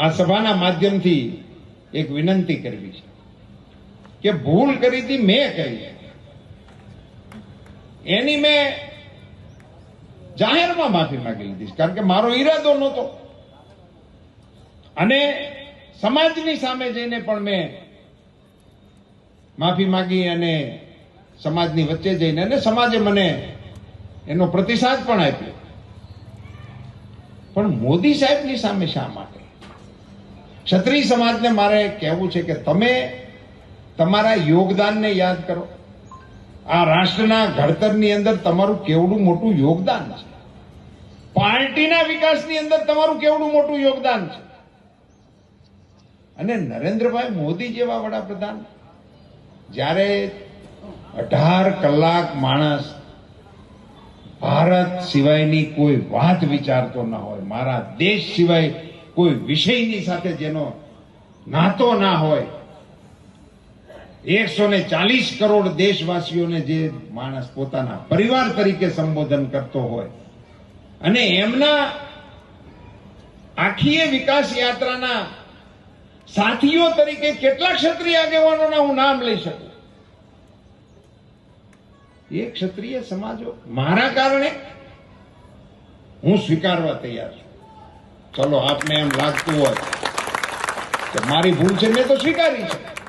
આ સભાના માધ્યમથી એક વિનંતી કરવી છે કે ભૂલ કરી હતી મેં કરી એની મેં જાહેરમાં માફી માંગી લીધી કારણ કે મારો ઈરાદો નહોતો. અને સમાજની સામે જઈને પણ મેં માફી માંગી અને સમાજની વચ્ચે જઈને અને સમાજે મને એનો પ્રતિસાદ પણ આપ્યો. પણ મોદી સાહેબની સામે શા માટે? ક્ષત્રિય સમાજને મારે કહેવું છે કે તમે તમારા યોગદાનને યાદ કરો. આ રાષ્ટ્રના ઘડતરની અંદર તમારું કેવડું મોટું યોગદાન છે. પાર્ટીના વિકાસની અંદર તમારું કેવડું મોટું યોગદાન છે. અને નરેન્દ્રભાઈ મોદી જેવા વડાપ્રધાન, જ્યારે અઢાર કલાક માણસ ભારત સિવાયની કોઈ વાત વિચારતો ના હોય, મારા દેશ સિવાય કોઈ વિષયની સાથે જેનો નાતો ના હોય. એકસો ને ચાલીસ કરોડ દેશવાસીઓને જે માણસ પોતાના પરિવાર તરીકે સંબોધન કરતો હોય. અને એમના આખી એ વિકાસ યાત્રાના સાથીઓ તરીકે કેટલા ક્ષત્રિય આગેવાનોના હું નામ લઈ શકું. એ ક્ષત્રિય સમાજો મારા કારણે હું સ્વીકારવા તૈયાર છું. ચલો આપને એમ લાગતું હોય. કે મારી ભૂલ છે મેં તો સ્વીકારી છે.